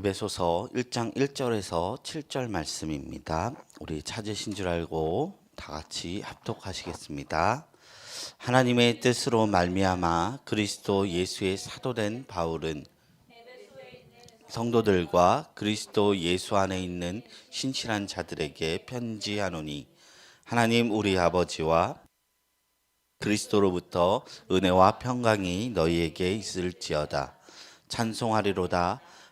에베소서 1장 1절에서 7절 말씀입니다. 우리 찾으신 줄 알고 다 같이 합독하시겠습니다. 하나님의 뜻으로 말미암아 그리스도 예수의 사도된 바울은 성도들과 그리스도 예수 안에 있는 신실한 자들에게 편지하노니 하나님 우리 아버지와 그리스도로부터 은혜와 평강이 너희에게 있을지어다. 찬송하리로다.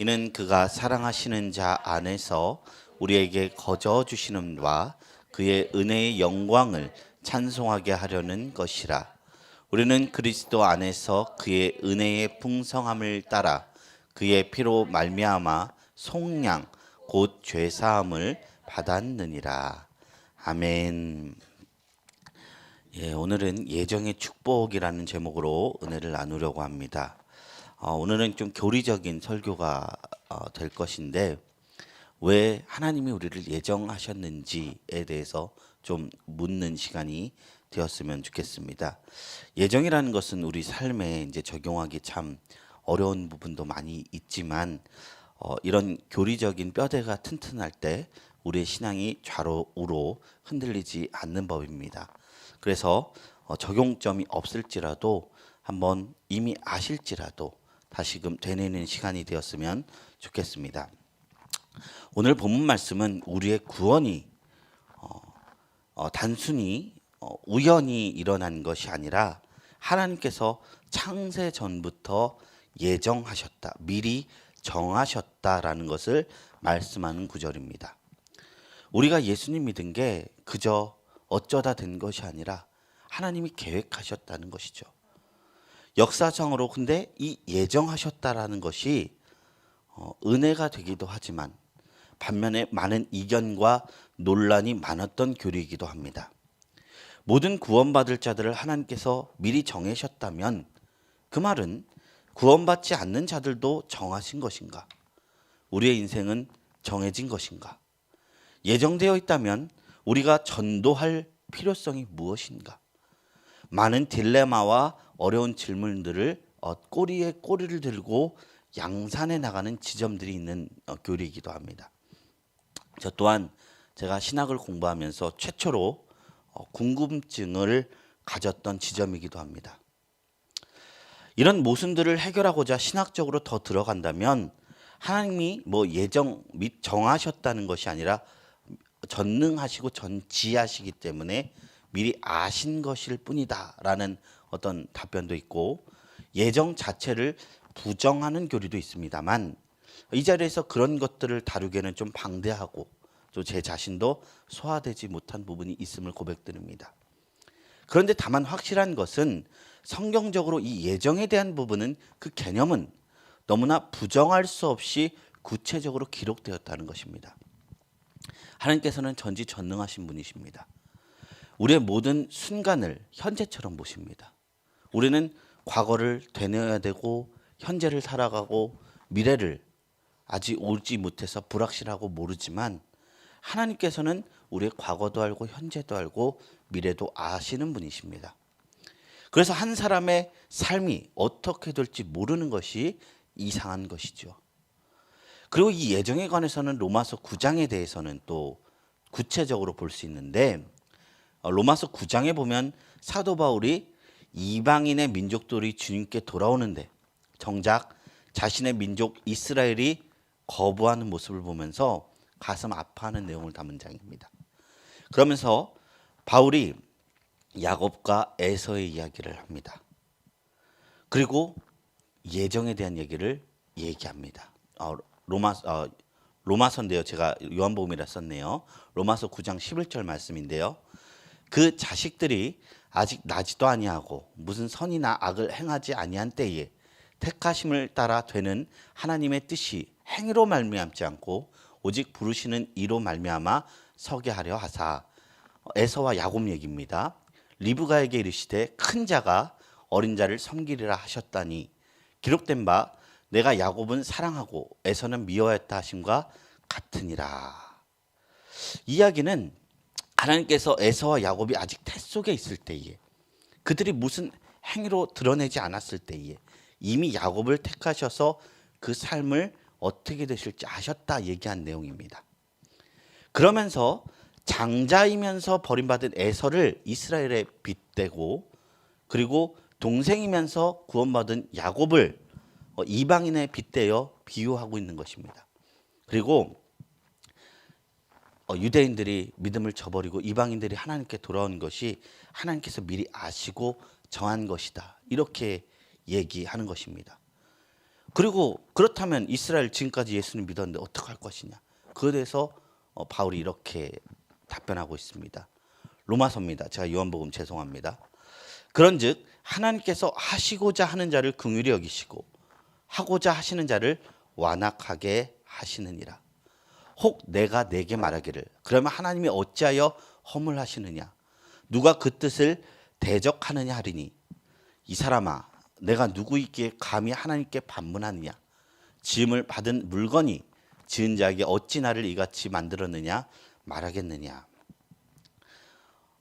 이는 그가 사랑하시는 자 안에서 우리에게 거저 주시는바 그의 은혜의 영광을 찬송하게 하려는 것이라 우리는 그리스도 안에서 그의 은혜의 풍성함을 따라 그의 피로 말미암아 속량 곧 죄사함을 받았느니라 아멘. 예, 오늘은 예정의 축복이라는 제목으로 은혜를 나누려고 합니다. 어, 오늘은 좀 교리적인 설교가 어, 될 것인데 왜 하나님이 우리를 예정하셨는지에 대해서 좀 묻는 시간이 되었으면 좋겠습니다. 예정이라는 것은 우리 삶에 이제 적용하기 참 어려운 부분도 많이 있지만 어, 이런 교리적인 뼈대가 튼튼할 때 우리의 신앙이 좌로 우로 흔들리지 않는 법입니다. 그래서 어, 적용점이 없을지라도 한번 이미 아실지라도 다시금 되뇌는 시간이 되었으면 좋겠습니다. 오늘 본문 말씀은 우리의 구원이 어, 어, 단순히 어, 우연히 일어난 것이 아니라 하나님께서 창세 전부터 예정하셨다, 미리 정하셨다라는 것을 말씀하는 구절입니다. 우리가 예수님 믿은 게 그저 어쩌다 된 것이 아니라 하나님이 계획하셨다는 것이죠. 역사상으로 근데 이 예정하셨다라는 것이 어, 은혜가 되기도 하지만 반면에 많은 이견과 논란이 많았던 교리이기도 합니다. 모든 구원받을 자들을 하나님께서 미리 정하셨다면 그 말은 구원받지 않는 자들도 정하신 것인가? 우리의 인생은 정해진 것인가? 예정되어 있다면 우리가 전도할 필요성이 무엇인가? 많은 딜레마와 어려운 질문들을 어, 꼬리에 꼬리를 들고 양산해 나가는 지점들이 있는 어, 교리이기도 합니다. 저 또한 제가 신학을 공부하면서 최초로 어, 궁금증을 가졌던 지점이기도 합니다. 이런 모순들을 해결하고자 신학적으로 더 들어간다면 하나님이 뭐 예정 및 정하셨다는 것이 아니라 전능하시고 전지하시기 때문에 미리 아신 것일 뿐이다라는 어떤 답변도 있고 예정 자체를 부정하는 교리도 있습니다만 이 자리에서 그런 것들을 다루기에는 좀 방대하고 또 제 자신도 소화되지 못한 부분이 있음을 고백드립니다. 그런데 다만 확실한 것은 성경적으로 이 예정에 대한 부분은 그 개념은 너무나 부정할 수 없이 구체적으로 기록되었다는 것입니다. 하나님께서는 전지전능하신 분이십니다. 우리의 모든 순간을 현재처럼 보십니다. 우리는 과거를 되뇌어야 되고 현재를 살아가고 미래를 아직 오지 못해서 불확실하고 모르지만 하나님께서는 우리의 과거도 알고 현재도 알고 미래도 아시는 분이십니다. 그래서 한 사람의 삶이 어떻게 될지 모르는 것이 이상한 것이죠. 그리고 이 예정에 관해서는 로마서 9장에 대해서는 또 구체적으로 볼 수 있는데 어, 로마서 9장에 보면 사도 바울이 이방인의 민족들이 주님께 돌아오는데 정작 자신의 민족 이스라엘이 거부하는 모습을 보면서 가슴 아파하는 내용을 담은 장입니다. 그러면서 바울이 야곱과 에서의 이야기를 합니다. 그리고 예정에 대한 얘기를 얘기합니다. 어, 로마 어, 로마서인데요. 제가 요한복음이라 썼네요. 로마서 9장 11절 말씀인데요. 그 자식들이 아직 나지도 아니하고 무슨 선이나 악을 행하지 아니한 때에 택하심을 따라 되는 하나님의 뜻이 행위로 말미암지 않고 오직 부르시는 이로 말미암아 서게 하려 하사 어, 에서와 야곱 얘기입니다. 리브가에게 이르시되 큰 자가 어린 자를 섬기리라 하셨다니 기록된 바 내가 야곱은 사랑하고 에서는 미워했다 하심과 같으니라. 이야기는 하나님께서 에서와 야곱이 아직 태 속에 있을 때에 그들이 무슨 행위로 드러내지 않았을 때에 이미 야곱을 택하셔서 그 삶을 어떻게 되실지 아셨다 얘기한 내용입니다. 그러면서 장자이면서 버림받은 에서를 이스라엘에 빗대고 그리고 동생이면서 구원받은 야곱을 어, 이방인에 빗대어 비유하고 있는 것입니다. 그리고 어, 유대인들이 믿음을 저버리고 이방인들이 하나님께 돌아온 것이 하나님께서 미리 아시고 정한 것이다. 이렇게 얘기하는 것입니다. 그리고 그렇다면 이스라엘 지금까지 예수님 믿었는데 어떻게 할 것이냐? 그에 대해서 어, 바울이 이렇게 답변하고 있습니다. 로마서입니다. 제가 요한복음 죄송합니다. 그런즉 하나님께서 하시고자 하는 자를 긍휼히 여기시고 하고자 하시는 자를 완악하게 하시느니라. 혹 내가 내게 말하기를. 그러면 하나님이 어찌하여 허물하시느냐? 누가 그 뜻을 대적하느냐 하리니? 이 사람아 내가 누구이기에 감히 하나님께 반문하느냐? 지음을 받은 물건이 지은 자에게 어찌 나를 이같이 만들었느냐? 말하겠느냐?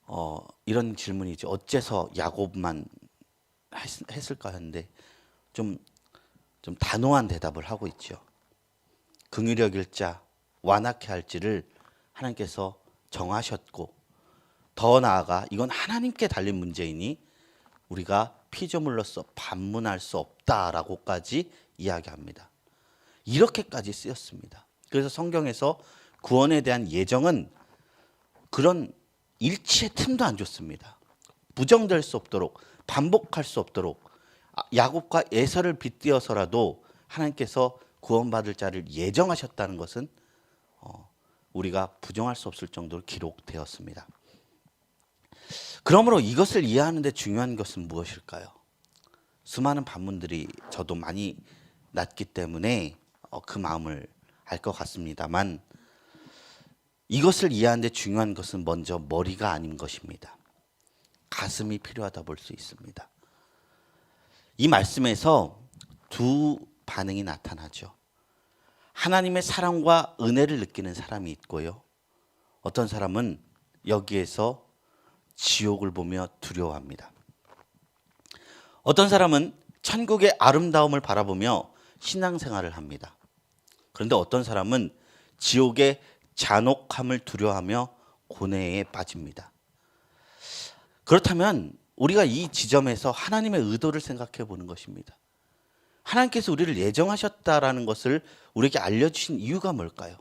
어, 이런 질문이죠 어째서 야곱만 했, 했을까 했는데 좀, 좀 단호한 대답을 하고 있죠. 긍휼히 여길 자 완악해 할지를 하나님께서 정하셨고 더 나아가 이건 하나님께 달린 문제이니 우리가 피조물로서 반문할 수 없다라고까지 이야기합니다. 이렇게까지 쓰였습니다. 그래서 성경에서 구원에 대한 예정은 그런 일치의 틈도 안 줬습니다. 부정될 수 없도록 반복할 수 없도록 아, 야곱과 에서를 빗대어서라도 하나님께서 구원받을 자를 예정하셨다는 것은 어, 우리가 부정할 수 없을 정도로 기록되었습니다. 그러므로 이것을 이해하는데 중요한 것은 무엇일까요? 수많은 반문들이 저도 많이 났기 때문에 어, 그 마음을 알 것 같습니다만 이것을 이해하는데 중요한 것은 먼저 머리가 아닌 것입니다. 가슴이 필요하다 볼 수 있습니다. 이 말씀에서 두 반응이 나타나죠. 하나님의 사랑과 은혜를 느끼는 사람이 있고요. 어떤 사람은 여기에서 지옥을 보며 두려워합니다. 어떤 사람은 천국의 아름다움을 바라보며 신앙생활을 합니다. 그런데 어떤 사람은 지옥의 잔혹함을 두려워하며 고뇌에 빠집니다. 그렇다면 우리가 이 지점에서 하나님의 의도를 생각해 보는 것입니다. 하나님께서 우리를 예정하셨다라는 것을 우리에게 알려주신 이유가 뭘까요?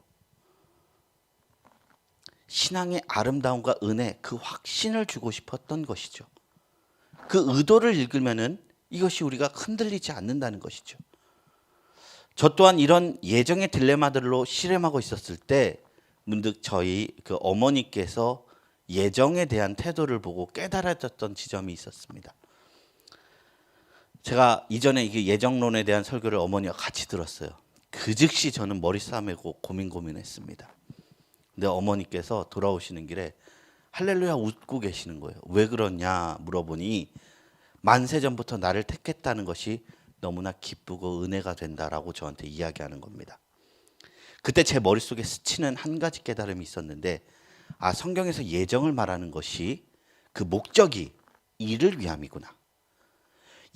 신앙의 아름다움과 은혜, 그 확신을 주고 싶었던 것이죠. 그 의도를 읽으면은 이것이 우리가 흔들리지 않는다는 것이죠. 저 또한 이런 예정의 딜레마들로 실험하고 있었을 때 문득 저희 그 어머니께서 예정에 대한 태도를 보고 깨달아졌던 지점이 있었습니다. 제가 이전에 이게 예정론에 대한 설교를 어머니와 같이 들었어요. 그 즉시 저는 머리 싸매고 고민 고민했습니다. 근데 어머니께서 돌아오시는 길에 할렐루야 웃고 계시는 거예요. 왜 그러냐 물어보니 만세 전부터 나를 택했다는 것이 너무나 기쁘고 은혜가 된다라고 저한테 이야기하는 겁니다. 그때 제 머릿속에 스치는 한 가지 깨달음이 있었는데 아 성경에서 예정을 말하는 것이 그 목적이 이를 위함이구나.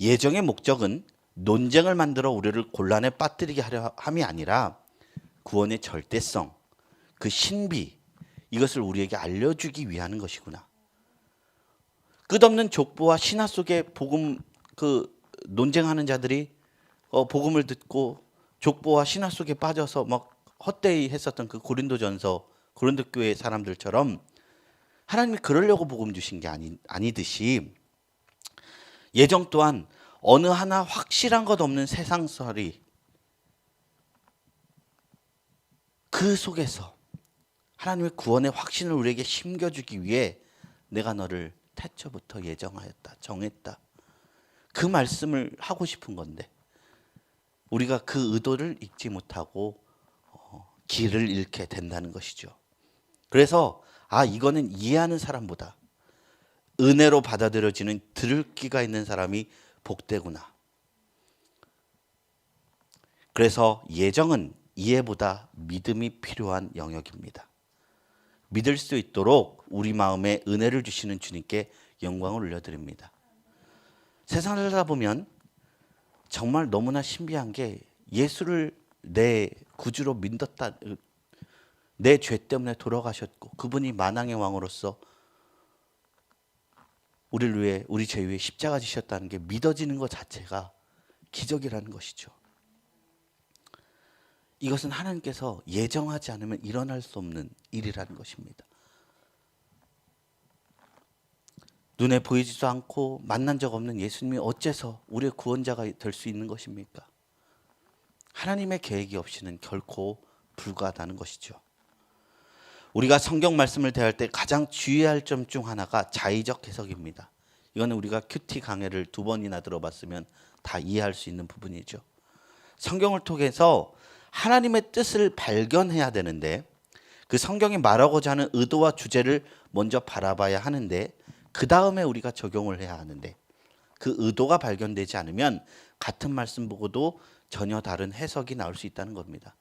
예정의 목적은 논쟁을 만들어 우리를 곤란에 빠뜨리게 하려 함이 아니라 구원의 절대성, 그 신비 이것을 우리에게 알려주기 위한 것이구나. 끝없는 족보와 신화 속에 복음 그 논쟁하는 자들이 어, 복음을 듣고 족보와 신화 속에 빠져서 막 헛되이 했었던 그 고린도전서 고린도 교회 사람들처럼 하나님이 그러려고 복음 주신 게 아니 아니듯이 예정 또한 어느 하나 확실한 것 없는 세상설이 그 속에서 하나님의 구원의 확신을 우리에게 심겨주기 위해 내가 너를 태초부터 예정하였다, 정했다. 그 말씀을 하고 싶은 건데 우리가 그 의도를 잊지 못하고 어, 길을 잃게 된다는 것이죠. 그래서 아 이거는 이해하는 사람보다 은혜로 받아들여지는 들기가 있는 사람이 복되구나. 그래서 예정은 이해보다 믿음이 필요한 영역입니다. 믿을 수 있도록 우리 마음에 은혜를 주시는 주님께 영광을 올려드립니다. 세상을 살다 보면 정말 너무나 신비한 게 예수를 내 구주로 믿었다 내 죄 때문에 돌아가셨고 그분이 만왕의 왕으로서 우리를 위해 우리 죄 위에 십자가 지셨다는 게 믿어지는 것 자체가 기적이라는 것이죠. 이것은 하나님께서 예정하지 않으면 일어날 수 없는 일이라는 것입니다. 눈에 보이지도 않고 만난 적 없는 예수님이 어째서 우리의 구원자가 될 수 있는 것입니까? 하나님의 계획이 없이는 결코 불가하다는 것이죠. 우리가 성경 말씀을 대할 때 가장 주의할 점 중 하나가 자의적 해석입니다. 이거는 우리가 큐티 강해를 두 번이나 들어봤으면 다 이해할 수 있는 부분이죠. 성경을 통해서 하나님의 뜻을 발견해야 되는데 그 성경이 말하고자 하는 의도와 주제를 먼저 바라봐야 하는데 그 다음에 우리가 적용을 해야 하는데 그 의도가 발견되지 않으면 같은 말씀 보고도 전혀 다른 해석이 나올 수 있다는 겁니다.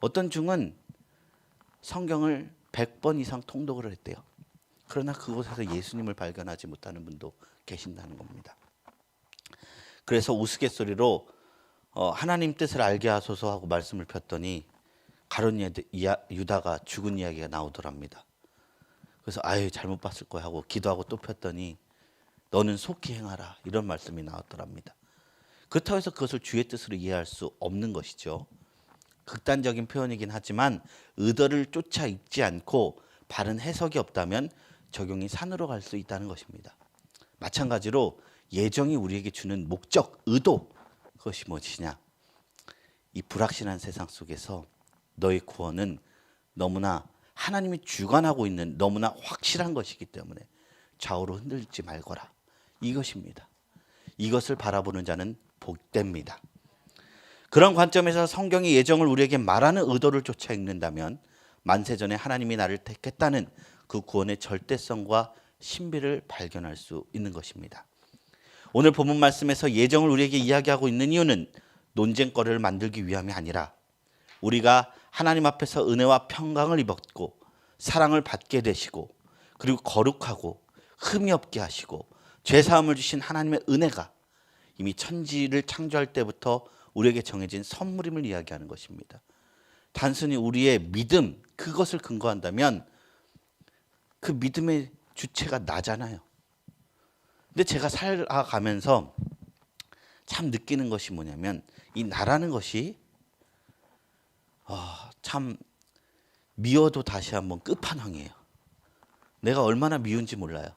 어떤 중은 성경을 100번 이상 통독을 했대요. 그러나 그곳에서 예수님을 발견하지 못하는 분도 계신다는 겁니다. 그래서 우스갯소리로 어, 하나님 뜻을 알게 하소서 하고 말씀을 폈더니 가론 유다가 죽은 이야기가 나오더랍니다. 그래서 아유 잘못 봤을 거야 하고 기도하고 또 폈더니 너는 속히 행하라 이런 말씀이 나왔더랍니다. 그렇다고 해서 그것을 주의 뜻으로 이해할 수 없는 것이죠. 극단적인 표현이긴 하지만 의도를 쫓아 읽지 않고 바른 해석이 없다면 적용이 산으로 갈 수 있다는 것입니다. 마찬가지로 예정이 우리에게 주는 목적, 의도 그것이 무엇이냐? 이 불확실한 세상 속에서 너의 구원은 너무나 하나님이 주관하고 있는 너무나 확실한 것이기 때문에 좌우로 흔들지 말거라. 이것입니다. 이것을 바라보는 자는 복됩니다. 그런 관점에서 성경의 예정을 우리에게 말하는 의도를 쫓아 읽는다면 만세전에 하나님이 나를 택했다는 그 구원의 절대성과 신비를 발견할 수 있는 것입니다. 오늘 본문 말씀에서 예정을 우리에게 이야기하고 있는 이유는 논쟁거리를 만들기 위함이 아니라 우리가 하나님 앞에서 은혜와 평강을 입었고 사랑을 받게 되시고 그리고 거룩하고 흠이 없게 하시고 죄 사함을 주신 하나님의 은혜가 이미 천지를 창조할 때부터 우리에게 정해진 선물임을 이야기하는 것입니다. 단순히 우리의 믿음 그것을 근거한다면 그 믿음의 주체가 나잖아요. 근데 제가 살아가면서 참 느끼는 것이 뭐냐면 이 나라는 것이 어, 참 미워도 다시 한번 끝판왕이에요. 내가 얼마나 미운지 몰라요.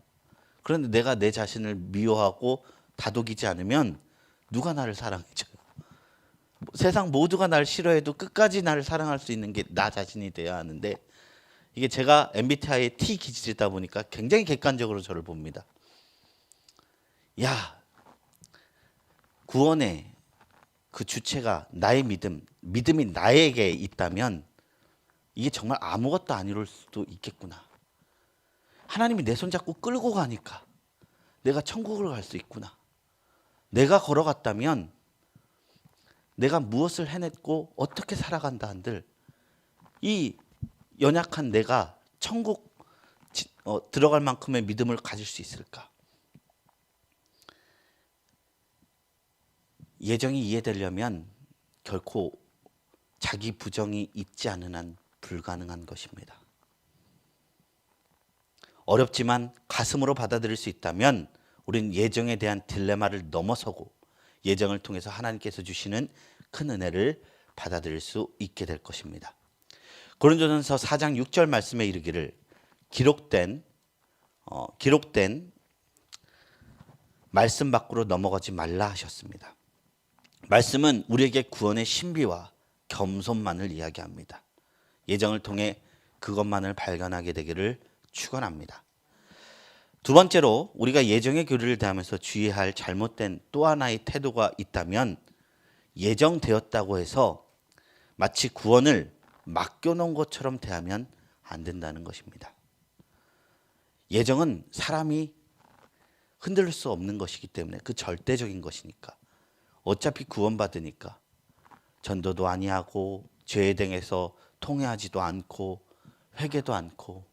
그런데 내가 내 자신을 미워하고 다독이지 않으면 누가 나를 사랑해줘요? 세상 모두가 날 싫어해도 끝까지 나를 사랑할 수 있는 게 나 자신이 돼야 하는데 이게 제가 MBTI의 T 기질이다 보니까 굉장히 객관적으로 저를 봅니다. 야, 구원의 그 주체가 나의 믿음, 믿음이 나에게 있다면 이게 정말 아무것도 아니올 수도 있겠구나. 하나님이 내 손잡고 끌고 가니까 내가 천국을 갈 수 있구나. 내가 걸어갔다면 내가 무엇을 해냈고 어떻게 살아간다 한들 이 연약한 내가 천국 어, 들어갈 만큼의 믿음을 가질 수 있을까? 예정이 이해되려면 결코 자기 부정이 있지 않은 한 불가능한 것입니다. 어렵지만 가슴으로 받아들일 수 있다면 우리는 예정에 대한 딜레마를 넘어서고 예정을 통해서 하나님께서 주시는 큰 은혜를 받아들일 수 있게 될 것입니다. 고린도전서 4장 6절 말씀에 이르기를 기록된 어, 기록된 말씀 밖으로 넘어가지 말라 하셨습니다. 말씀은 우리에게 구원의 신비와 겸손만을 이야기합니다. 예정을 통해 그것만을 발견하게 되기를 축원합니다. 두 번째로 우리가 예정의 교리를 대하면서 주의할 잘못된 또 하나의 태도가 있다면 예정되었다고 해서 마치 구원을 맡겨놓은 것처럼 대하면 안 된다는 것입니다. 예정은 사람이 흔들릴 수 없는 것이기 때문에 그 절대적인 것이니까. 어차피 구원받으니까. 전도도 아니하고 죄에 대해서 통회하지도 않고 회개도 않고.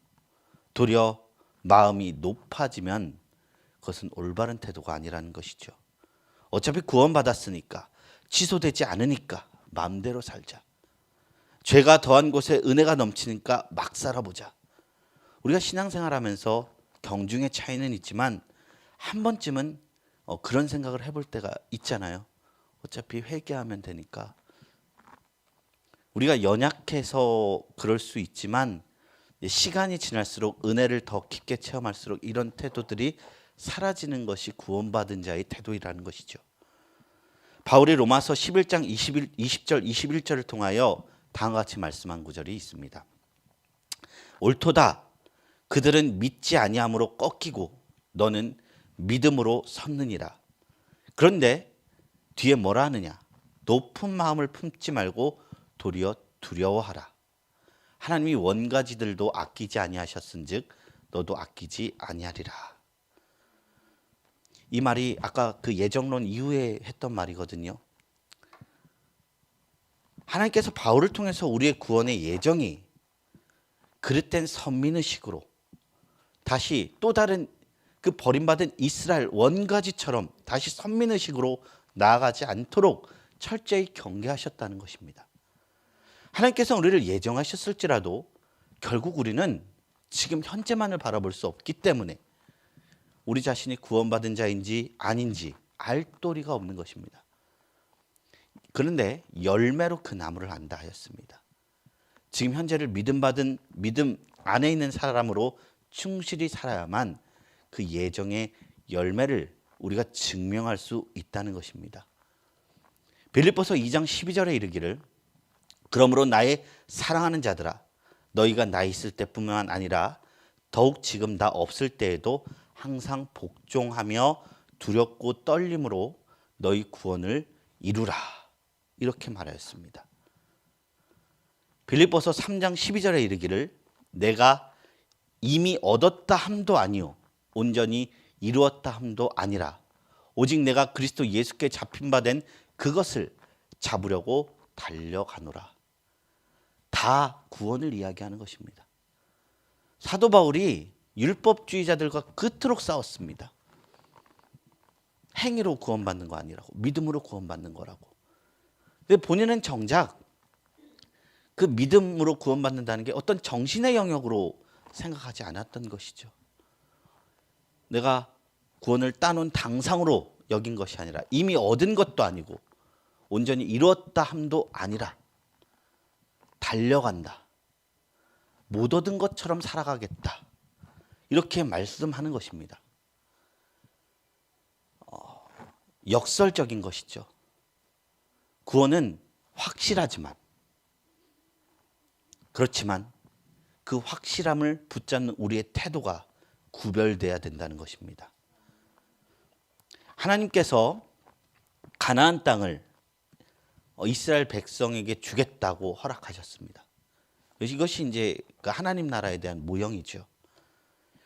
도리어 마음이 높아지면 그것은 올바른 태도가 아니라는 것이죠. 어차피 구원받았으니까 취소되지 않으니까 마음대로 살자. 죄가 더한 곳에 은혜가 넘치니까 막 살아보자. 우리가 신앙생활하면서 경중의 차이는 있지만 한 번쯤은 어, 그런 생각을 해볼 때가 있잖아요. 어차피 회개하면 되니까 우리가 연약해서 그럴 수 있지만 시간이 지날수록 은혜를 더 깊게 체험할수록 이런 태도들이 사라지는 것이 구원받은 자의 태도이라는 것이죠. 바울이 로마서 11장 21, 20절 21절을 통하여 다음과 같이 말씀한 구절이 있습니다. 옳도다 그들은 믿지 아니함으로 꺾이고 너는 믿음으로 섰느니라. 그런데 뒤에 뭐라 하느냐? 높은 마음을 품지 말고 도리어 두려워하라. 하나님이 원가지들도 아끼지 아니하셨은즉 너도 아끼지 아니하리라. 이 말이 아까 그 예정론 이후에 했던 말이거든요. 하나님께서 바울을 통해서 우리의 구원의 예정이 그릇된 선민의식으로 다시 또 다른 그 버림받은 이스라엘 원가지처럼 다시 선민의식으로 나아가지 않도록 철저히 경계하셨다는 것입니다. 하나님께서 우리를 예정하셨을지라도 결국 우리는 지금 현재만을 바라볼 수 없기 때문에 우리 자신이 구원받은 자인지 아닌지 알 도리가 없는 것입니다. 그런데 열매로 그 나무를 안다 하였습니다. 지금 현재를 믿음 받은 믿음 안에 있는 사람으로 충실히 살아야만 그 예정의 열매를 우리가 증명할 수 있다는 것입니다. 빌립보서 2장 12절에 이르기를 그러므로 나의 사랑하는 자들아 너희가 나 있을 때뿐만 아니라 더욱 지금 나 없을 때에도 항상 복종하며 두렵고 떨림으로 너희 구원을 이루라 이렇게 말하였습니다. 빌립보서 3장 12절에 이르기를 내가 이미 얻었다 함도 아니요 온전히 이루었다 함도 아니라 오직 내가 그리스도 예수께 잡힌 바 된 그것을 잡으려고 달려가노라. 다 구원을 이야기하는 것입니다. 사도 바울이 율법주의자들과 그토록 싸웠습니다. 행위로 구원받는 거 아니라고 믿음으로 구원받는 거라고. 근데 본인은 정작 그 믿음으로 구원받는다는 게 어떤 정신의 영역으로 생각하지 않았던 것이죠. 내가 구원을 따놓은 당상으로 여긴 것이 아니라 이미 얻은 것도 아니고 온전히 이루었다 함도 아니라 달려간다. 못 얻은 것처럼 살아가겠다. 이렇게 말씀하는 것입니다. 어, 역설적인 것이죠. 구원은 확실하지만 그렇지만 그 확실함을 붙잡는 우리의 태도가 구별돼야 된다는 것입니다. 하나님께서 가나안 땅을 이스라엘 백성에게 주겠다고 허락하셨습니다. 이것이 이제 그 하나님 나라에 대한 모형이죠.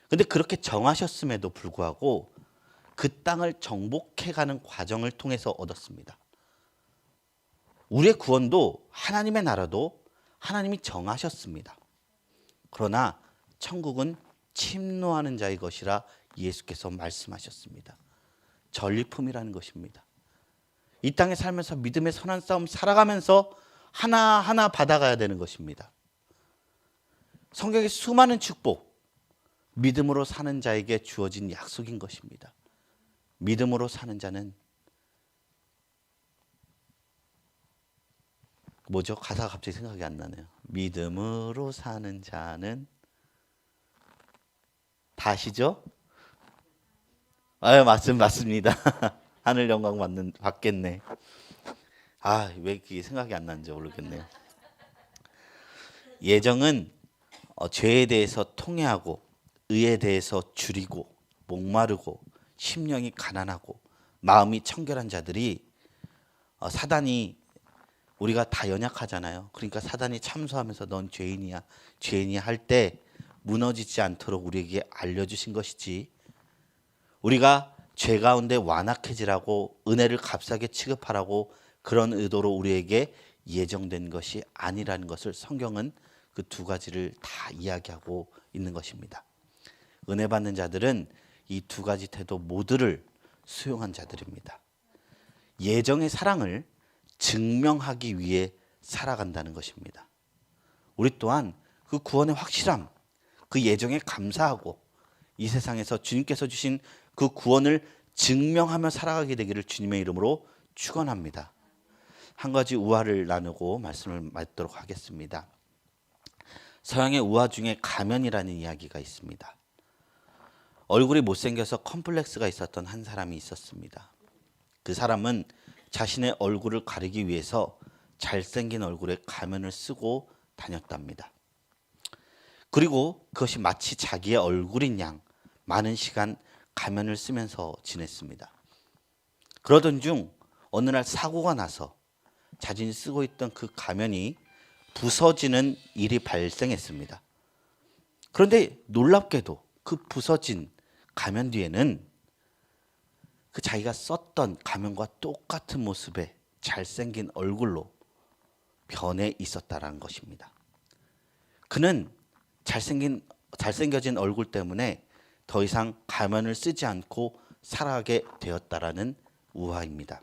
근데 그렇게 정하셨음에도 불구하고 그 땅을 정복해가는 과정을 통해서 얻었습니다. 우리의 구원도 하나님의 나라도 하나님이 정하셨습니다. 그러나 천국은 침노하는 자의 것이라 예수께서 말씀하셨습니다. 전리품이라는 것입니다. 이 땅에 살면서 믿음의 선한 싸움 살아가면서 하나하나 받아가야 되는 것입니다. 성경의 수많은 축복, 믿음으로 사는 자에게 주어진 약속인 것입니다. 믿음으로 사는 자는 뭐죠? 가사가 갑자기 생각이 안 나네요. 믿음으로 사는 자는 다시죠? 아유 맞습 맞습니다. 하늘 영광 받는 받겠네. 아 왜 그게 생각이 안 나는지 모르겠네요. 예정은 어, 죄에 대해서 통회하고 의에 대해서 줄이고 목마르고 심령이 가난하고 마음이 청결한 자들이 어, 사단이 우리가 다 연약하잖아요. 그러니까 사단이 참소하면서 넌 죄인이야, 죄인이야 할 때 무너지지 않도록 우리에게 알려주신 것이지. 우리가 죄 가운데 완악해지라고 은혜를 값싸게 취급하라고 그런 의도로 우리에게 예정된 것이 아니라는 것을 성경은 그 두 가지를 다 이야기하고 있는 것입니다. 은혜 받는 자들은 이 두 가지 태도 모두를 수용한 자들입니다. 예정의 사랑을 증명하기 위해 살아간다는 것입니다. 우리 또한 그 구원의 확실함, 그 예정에 감사하고 이 세상에서 주님께서 주신 그 구원을 증명하며 살아가게 되기를 주님의 이름으로 축원합니다. 한 가지 우화를 나누고 말씀을 맺도록 하겠습니다. 서양의 우화 중에 가면이라는 이야기가 있습니다. 얼굴이 못생겨서 컴플렉스가 있었던 한 사람이 있었습니다. 그 사람은 자신의 얼굴을 가리기 위해서 잘생긴 얼굴에 가면을 쓰고 다녔답니다. 그리고 그것이 마치 자기의 얼굴인 양 많은 시간 가면을 쓰면서 지냈습니다. 그러던 중 어느 날 사고가 나서 자신이 쓰고 있던 그 가면이 부서지는 일이 발생했습니다. 그런데 놀랍게도 그 부서진 가면 뒤에는 그 자기가 썼던 가면과 똑같은 모습의 잘생긴 얼굴로 변해 있었다라는 것입니다. 그는 잘생긴 잘생겨진 얼굴 때문에 더 이상 가면을 쓰지 않고 살아가게 되었다라는 우화입니다.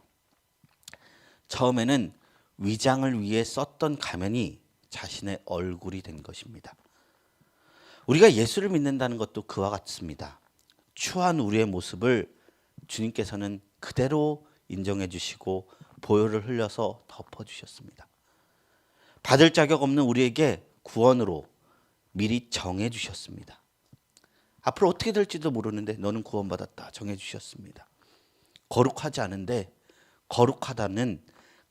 처음에는 위장을 위해 썼던 가면이 자신의 얼굴이 된 것입니다. 우리가 예수를 믿는다는 것도 그와 같습니다. 추한 우리의 모습을 주님께서는 그대로 인정해 주시고 보혈을 흘려서 덮어 주셨습니다. 받을 자격 없는 우리에게 구원으로 미리 정해 주셨습니다. 앞으로 어떻게 될지도 모르는데 너는 구원받았다 정해 주셨습니다. 거룩하지 않은데 거룩하다는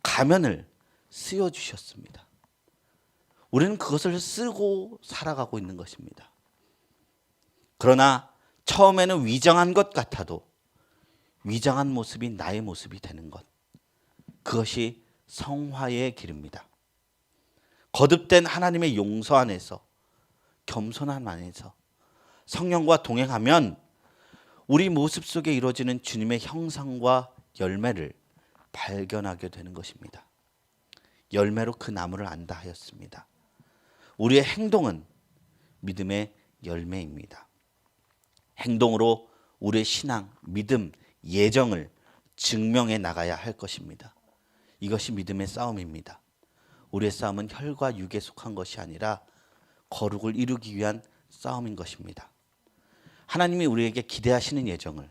가면을 쓰여 주셨습니다. 우리는 그것을 쓰고 살아가고 있는 것입니다. 그러나 처음에는 위장한 것 같아도 위장한 모습이 나의 모습이 되는 것. 그것이 성화의 길입니다. 거듭된 하나님의 용서 안에서 겸손함 안에서 성령과 동행하면 우리 모습 속에 이루어지는 주님의 형상과 열매를 발견하게 되는 것입니다. 열매로 그 나무를 안다 하였습니다. 우리의 행동은 믿음의 열매입니다. 행동으로 우리의 신앙, 믿음, 예정을 증명해 나가야 할 것입니다. 이것이 믿음의 싸움입니다. 우리의 싸움은 혈과 육에 속한 것이 아니라 거룩을 이루기 위한 싸움인 것입니다. 하나님이 우리에게 기대하시는 예정을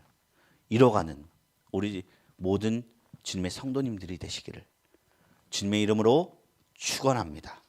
이뤄가는 우리 모든 주님의 성도님들이 되시기를 주님의 이름으로 축원합니다.